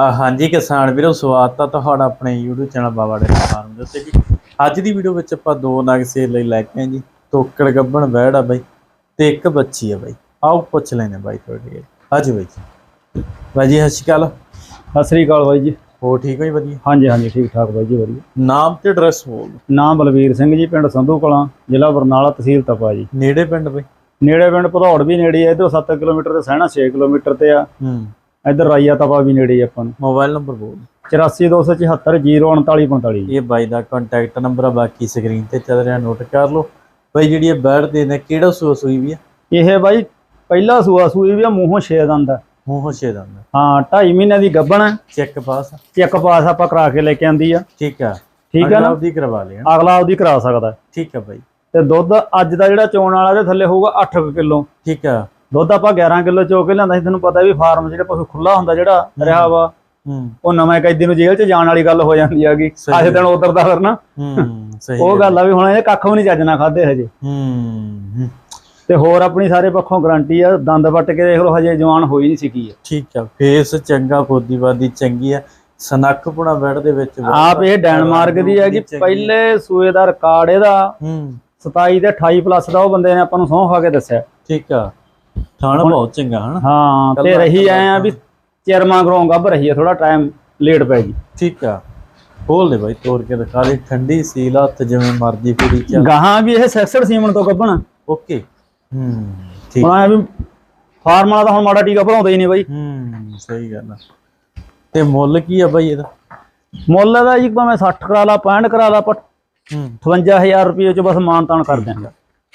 ਆ ਹਾਂਜੀ ਕਿਸਾਨ ਵੀਰੋ ਸਵਾਗਤ ਆ ਤੁਹਾਡਾ ਆਪਣੇ YouTube ਚੈਨਲ ਬਾਬਾ ਡੇ ਫਾਰਮ ਦੇ ਉੱਤੇ ਜੀ। ਅੱਜ ਦੀ ਵੀਡੀਓ ਵਿੱਚ ਆਪਾਂ ਦੋ ਨਗ ਸੇਲ ਲਈ ਲੈ ਕੇ ਆਏ ਜੀ। ਤੋਕੜ ਗੱਬਣ ਬੈੜ ਆ ਬਾਈ ਤੇ ਇੱਕ ਬੱਚੀ ਆ ਬਾਈ। ਆਓ ਪੁੱਛ ਲੈਨੇ ਬਾਈ ਤੁਹਾਡੇ ਅੱਜ ਬਾਈ ਜੀ। ਬਾਈ ਜੀ ਸਤਿ ਸ਼੍ਰੀ ਅਕਾਲ। ਸਤਿ ਸ੍ਰੀ ਅਕਾਲ ਬਾਈ ਜੀ। ਹੋ ਠੀਕ ਹੋ ਜੀ ਵਧੀਆ? ਹਾਂਜੀ ਹਾਂਜੀ ਠੀਕ ਠਾਕ ਬਾਈ ਜੀ ਵਧੀਆ। ਨਾਮ ਤੇ ਐਡਰੈਸ ਬੋਲ। ਨਾਮ ਬਲਵੀਰ ਸਿੰਘ ਜੀ ਪਿੰਡ ਸੰਧੂ ਕਲਾਂ ਜ਼ਿਲ੍ਹਾ ਬਰਨਾਲਾ ਤਹਿਸੀਲ ਤਪਾ ਜੀ। ਨੇੜੇ ਪਿੰਡ ਬਾਈ? ਨੇੜੇ ਪਿੰਡ ਭਦੌੜ ਵੀ ਨੇੜੇ ਹੈ ਇਧਰੋਂ 7 ਕਿਲੋਮੀਟਰ ਤੇ ਸਹਿਣਾ 6 ਕਿਲੋਮੀਟਰ ਤੇ ਆ। ਹੂੰ। ਇਧਰ ਰਾਈਆ ਤਪਾ ਵੀ ਨੇੜੇ ਆਪਾਂ ਨੂੰ। ਮੋਬਾਈਲ ਨੰਬਰ ਬੋਲ 8427703945 ਜੀ ਇਹ ਬਾਈ ਦਾ ਕੰਟੈਕਟ ਨੰਬਰ ਆ ਬਾਕੀ ਸਕਰੀਨ ਤੇ ਚੱਲ ਰਿਹਾ ਨੋਟ ਕਰ ਲਓ। ਬਾਈ ਜਿਹੜੀ ਇਹ ਬੈੜ ਦੇ ਨੇ ਕਿਹੜਾ ਸੂਆ ਸੂਈ ਵੀ ਆ? ਇਹ ਬਾਈ ਪਹਿਲਾ ਸੂਆ ਸੂਈ ਵੀ ਆ ਮੂੰਹੋਂ 6 ਦੰਦ ਆ। ਮੂੰਹ ਛੇ ਦੰਦ ਹਾਂ 2.5 ਮਹੀਨੇ ਦੀ ਗੱਭਣ। ਚੈੱਕ ਪਾਸ ਚੈੱਕ ਪਾਸ ਆਪਾਂ ਕਰਾ ਕੇ ਲੈ ਕੇ ਆਂਦੀ ਆ। ਠੀਕ ਆ। ਠੀਕ ਆ ਨਾ? ਉਹਦੀ ਕਰਵਾ ਲਿਆ। ਅਗਲਾ ਉਹਦੀ ਕਰਾ ਸਕਦਾ। ਠੀਕ ਆ ਬਾਈ। ਤੇ ਦੁੱਧ ਅੱਜ ਦਾ ਜਿਹੜਾ ਚੋਣ ਵਾਲਾ ਇਹਦੇ ਥੱਲੇ ਹੋਊਗਾ 8 ਕਿਲੋ। ਠੀਕ ਆ। ਦੁੱਧ ਆਪਾਂ 11 ਕਿਲੋ ਚੋ ਕੇ ਲਿਆਂਦਾ ਸੀ ਤੁਹਾਨੂੰ ਪਤਾ ਵੀ ਫਾਰਮ ਜਿਹੜਾ ਪਸ਼ੂ ਖੁੱਲਾ ਹੁੰਦਾ ਜਿਹੜਾ ਰਿਹਾ ਵਾ ਹੂੰ। ਉਹ ਨਵੇਂ ਕੈਦੀ ਨੂੰ ਜੇਲ੍ਹ 'ਚ ਜਾਣ ਵਾਲੀ ਗੱਲ ਹੋ ਜਾਂਦੀ ਹੈਗੀ ਅੱਜ ਦਿਨ ਉਧਰ ਦਾ ਫਿਰ ਨਾ ਹੂੰ ਸਹੀ ਉਹ ਗੱਲ। ਆ ਵੀ ਹੁਣ ਇਹ ਕੱਖ ਵੀ ਨਹੀਂ ਚੱਜ ਖਾਦੇ ਹਜੇ। ਹੂੰ ਤੇ ਹੋਰ ਆਪਣੀ ਸਾਰੇ ਪੱਖੋਂ ਗਾਰੰਟੀ ਆ ਦੰਦ ਵੱਟ ਕੇ ਦੇਖ ਲਓ ਹਜੇ ਜਵਾਨ ਹੋਈ ਨਹੀਂ ਸਿੱਕੀ ਆ ਠੀਕ ਆ ਫੇਸ ਚੰਗਾ ਫੋਦੀਵਾਦੀ ਚੰਗੀ ਆ ਸਨੱਖਪੁਣਾ ਬੈੜ ਦੇ ਵਿੱਚ ਆਪ ਇਹ ਡੈਨਮਾਰਕ ਦੀ ਹੈਗੀ ਪਹਿਲੇ ਸੂਏ ਦਾ ਰਿਕਾਰਡ ਇਹਦਾ ਹੂੰ। 27 ਤੇ 28 ਪਲੱਸ ਦਾ ਉਹ ਬੰਦੇ ਨੇ ਆਪਾਂ ਨੂੰ ਸਹੁੰ ਖਾ ਕੇ ਦੱਸਿਆ। ਠੀਕ ਆ। ਥਾਣਾ ਬਹੁਤ ਚੰਗਾ ਹਨਾ? ਹਾਂ ਤੇ ਰਹੀ ਐ ਆ ਵੀ ਚਿਰਮਾ ਗਰੋਂ ਗੱਭ ਰਹੀ ਆ ਥੋੜਾ ਟਾਈਮ ਲੇਟ ਪੈ ਗਈ। ਠੀਕ ਆ। ਖੋਲ ਦੇ ਬਾਈ ਤੋੜ ਕੇ ਦਿਖਾ ਦੇ। ਠੰਡੀ ਸੀਲ ਹੱਥ ਜਿਵੇਂ ਮਰਜ਼ੀ ਪੂਰੀ ਚੱਲ। ਗਾਹਾਂ ਵੀ ਇਹ ਸੈਕਸਡ ਸੀਮਨ ਤੋਂ ਗੱਭਣ। ਓਕੇ। ਹੂੰ ਠੀਕ। ਹੁਣ ਵੀ ਫਾਰਮ ਵਾਲਾ ਤਾਂ ਹੁਣ ਮਾੜਾ ਟੀਕਾ ਭਰਾਉਂਦਾ ਹੀ ਨਹੀਂ ਬਾਈ। ਹੂੰ ਸਹੀ ਗੱਲ ਆ। ਤੇ ਮੁੱਲ ਕੀ ਆ ਬਾਈ ਇਹਦਾ? ਮੁੱਲ ਇਹਦਾ ਜੀ ਭਾਵੇਂ 60 ਕਰਾ ਲਾ 65 ਕਰਾ ਲਾ ਪਰ ਹੂੰ। 58000 ਰੁਪਏ ਚ ਬਸ ਮਾਨ ਤਾਨ ਕਰ ਦਿਆਂਗੇ।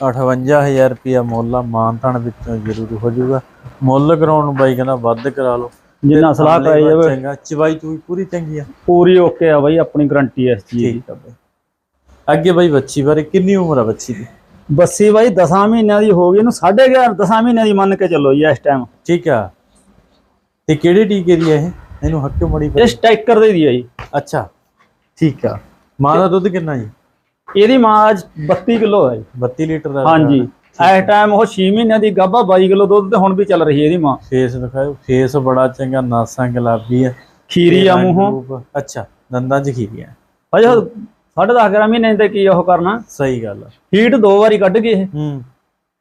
58000 ਰੁਪਿਆ ਮੁੱਲ ਆ ਮਾਨਤਾਨ ਵਿੱਚੋਂ ਜ਼ਰੂਰ ਹੋ ਜਾਊਗਾ। ਮੁੱਲ ਕਰਾਉਣ ਨੂੰ ਬਾਈ ਕਹਿੰਦਾ ਵੱਧ ਕਰਾ ਲਓ। ਜਿੰਨਾ ਸਲਾਹ ਕਰਾਈ ਜਾਵੇ। ਚੰਗਾ। ਚਵਾਈ ਚੂਈ ਪੂਰੀ ਚੰਗੀ ਆ। ਪੂਰੀ ਓਕੇ ਆ ਬਾਈ ਆਪਣੀ ਗਰੰਟੀ ਇਸ ਚੀਜ਼ ਦੀ। ਆ ਬਾਈ। ਅੱਗੇ ਬਾਈ ਬੱਚੀ ਬਾਰੇ ਕਿੰਨੀ ਉਮਰ ਆ ਬੱਚੀ ਦੀ? ਬੱਸੀ ਬਾਈ 10 ਮਹੀਨਿਆਂ ਦੀ ਹੋ ਗਈ ਇਹਨੂੰ 11.5 10 ਮਹੀਨਿਆਂ ਦੀ ਮੰਨ ਕੇ ਚੱਲੋ ਜੀ ਇਸ ਟਾਈਮ ਠੀਕ ਆ। ਤੇ ਕਿਹੜੇ ਟੀਕੇ ਦੀ ਆ ਇਹ? ਇਹਨੂੰ ਹੱਕੇ ਮੜੀ ਇਹ ਸਟਾਈਕਰ ਦੇ ਦੀ ਆ ਜੀ। ਅੱਛਾ। ਠੀਕ ਆ। ਮਾਂ ਦਾ ਦੁੱਧ ਕਿੰਨਾ ਜੀ? ਇਹਦੀ ਮਾਂ ਅੱਜ 32 ਕਿਲੋ ਹੈ ਜੀ। 32 ਲੀਟਰ ਦਾ ਹਾਂਜੀ। ਇਸ ਟਾਈਮ ਉਹ 6 ਮਹੀਨਿਆਂ ਦੀ ਗੱਭਾ 22 ਕਿਲੋ ਦੁੱਧ ਤੇ ਹੁਣ ਵੀ ਚੱਲ ਰਹੀ ਹੈ ਇਹਦੀ ਮਾਂ। ਫੇਸ ਦਿਖਾਓ ਫੇਸ ਬੜਾ ਚੰਗਾ ਨਾਸਾਂ ਗੁਲਾਬੀ ਆ ਖੀਰੀ ਆ ਮੂੰਹੋਂ। ਅੱਛਾ ਦੰਦਾਂ 'ਚ ਖੀਰੀ ਆ ਅਜੇ ਸਾਢੇ 10 11 ਮਹੀਨੇ ਤੇ ਕੀ ਉਹ ਕਰਨਾ? ਸਹੀ ਗੱਲ ਆ। ਹੀਟ ਦੋ ਵਾਰੀ ਕੱਢ ਗਏ ਹੂੰ।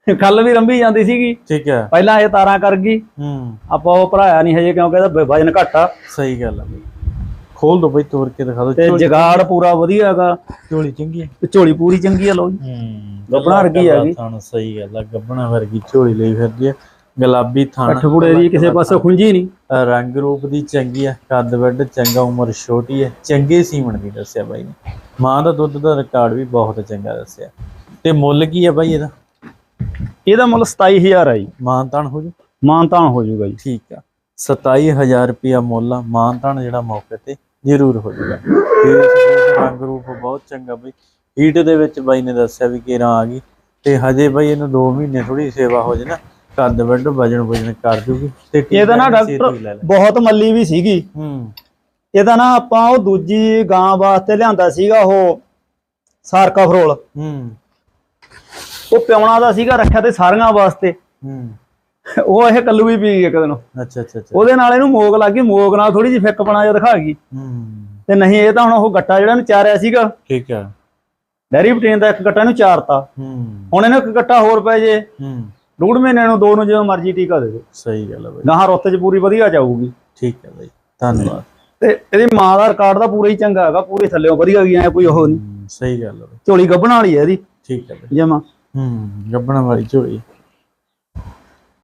ਕੱਲ ਵੀ ਰੰਭੀ ਜਾਂਦੀ ਸੀਗੀ। ਠੀਕ ਆ ਪਹਿਲਾਂ ਇਹ ਤਾਰਾਂ ਕਰ ਗਈ। ਹੂੰ। ਆਪਾਂ ਉਹ ਭਰਾਇਆ ਨਹੀਂ ਹਜੇ ਕਿਉਂਕਿ ਇਹਦਾ ਵਜਨ ਘੱਟ ਸਹੀ ਗੱਲ ਆ ਬਈ। ਖੋਲ ਦੋ ਬਈ ਤੋੜ ਕੇ ਦਿਖਾ ਤੇ ਦੋ ਜਗਾੜ ਪੂਰਾ ਵਧੀਆ ਹੈਗਾ। ਝੋਲੀ ਚੰਗੀ ਹੈ ਤੇ ਝੋਲੀ ਪੂਰੀ ਚੰਗੀ ਆ ਲੋ ਜੀ। ਹੂੰ। ਗੱਭਣਾ ਵਰਗੀ ਹੈਗੀ। ਥਣ ਸਹੀ ਗੱਲ ਆ ਗੱਬਣਾ ਵਰਗੀ ਝੋਲੀ ਲਈ ਫਿਰਦੀ ਆ। ਗੁਲਾਬੀ ਥਣ ਅੱਠ ਗੁੜੇ ਦੀ ਕਿਸੇ ਪਾਸੇ ਖੁੰਝੀ ਨਹੀਂ। ਰੰਗ ਰੂਪ ਦੀ ਚੰਗੀ ਆ ਕੱਦ ਵੱਡ ਚੰਗਾ ਉਮਰ ਛੋਟੀ ਹੈ ਚੰਗੇ ਸੀਮਣ ਦੀ ਦੱਸਿਆ ਬਾਈ ਨੇ। ਮਾਂ ਦਾ ਦੁੱਧ ਦਾ ਰਿਕਾਰਡ ਵੀ ਬਹੁਤ ਚੰਗਾ ਦੱਸਿਆ। ਤੇ ਮੁੱਲ ਕੀ ਆ ਬਾਈ ਇਹਦਾ? ਇਹਦਾ ਮੁੱਲ 27000 ਆ ਜੀ। ਮਾਨਤਾਨ ਹੋ ਜੂ? ਮਾਨਤਾਨ ਹੋ ਜਾਊਗਾ ਜੀ। ਠੀਕ ਆ। 27000 ਰੁਪਿਆ ਮੁੱਲ ਮਾਨਤਾਨ ਜਿਹੜਾ ਮੌਕੇ ਤੇ ਜ਼ਰੂਰ ਹੋ ਜਾਊਗਾ। ਤੇ ਇਸ ਰੰਗ ਰੂਪ ਬਹੁਤ ਚੰਗਾ ਬਈ। ਹੀਟ ਦੇ ਵਿੱਚ ਬਾਈ ਨੇ ਦੱਸਿਆ ਵੀ ਕੇਰਾਂ ਆ ਗਈ ਤੇ ਹਜੇ ਬਾਈ ਇਹਨੂੰ 2 ਮਹੀਨੇ ਥੋੜੀ ਸੇਵਾ ਹੋ ਜੇ ਨਾ ਕੱਦ ਵੱਡ ਵਜਨ ਵਜਨ ਕਰ ਜੂਗੀ ਤੇ ਇਹਦਾ ਨਾ ਡਾਕਟਰ। ਬਹੁਤ ਮੱਲੀ ਵੀ ਸੀਗੀ। ਹੂੰ। ਇਹਦਾ ਨਾ ਆਪਾਂ ਉਹ ਦੂਜੀ ਗਾਂ ਵਾਸਤੇ ਲਿਆਂਦਾ ਸੀਗਾ ਉਹ ਸਾਰਕਾ ਫਰੋਲ। ਹੂੰ। ਉਹ ਪਿਉਣਾ ਦਾ ਸੀਗਾ ਰੱਖਿਆ ਤੇ ਸਾਰੀਆਂ ਵਾਸਤੇ। ਹੂੰ। ਉਹ ਇਹ ਕੱਲੂ ਵੀ ਪੀ ਗਈ ਇੱਕ ਦਿਨ ਅੱਛਾ ਅੱਛਾ ਅੱਛਾ। ਉਹਦੇ ਨਾਲ ਇਹਨੂੰ ਮੋਗ ਲੱਗ ਗਈ ਮੋਗ ਨਾਲ ਥੋੜੀ ਜਿਹੀ ਫਿੱਕਪਣਾ ਜਿਹਾ ਦਿਖਾ ਗਈ। ਹੂੰ। ਤੇ ਨਹੀਂ ਇਹ ਤਾਂ ਹੁਣ ਉਹ ਗੱਟਾ ਜਿਹੜਾ ਨੂੰ ਚਾਰਿਆ ਸੀਗਾ। ਠੀਕ ਆ। ਡੈਰੀ ਪਟੇਨ ਦਾ ਇੱਕ ਗੱਟਾ ਨੂੰ ਚਾਰਤਾ। ਹੂੰ। ਹੁਣ ਇਹਨੂੰ ਇੱਕ ਗੱਟਾ ਹੋਰ ਪੈ ਜੇ। ਹੂੰ। ਡੂਢ ਮਹੀਨੇ ਨੂੰ ਦੋ ਨੂੰ ਜਿਵੇਂ ਮਰਜ਼ੀ ਟੀਕਾ ਦੇ ਦੇ ਸਹੀ ਗੱਲ ਆ ਬਾਈ। ਗਾਹਾਂ ਰੁੱਤ 'ਚ ਪੂਰੀ ਵਧੀਆ ਜਾਊਗੀ। ਠੀਕ ਹੈ ਬਾਈ। ਧੰਨਵਾਦ। ਤੇ ਇਹਦੀ ਮਾਂ ਦਾ ਰਿਕਾਰਡ ਦਾ ਪੂਰਾ ਹੀ ਚੰਗਾ ਹੈਗਾ ਪੂਰੀ ਥੱਲੇੋਂ ਵਧੀਆ ਐ ਕੋਈ ਉਹ ਨਹੀਂ। ਹੂੰ, ਸਹੀ ਗੱਲ ਬਾਈ। ਝੋਲੀ ਗੱਭਣ ਵਾਲੀ ਹੈ ਇਹਦੀ। ਠੀਕ ਹੈ ਬਾਈ। ਜਮਾ। ਹੂੰ ਗੱਬਣਾ ਵਾਲੀ ਝੋਲੀ।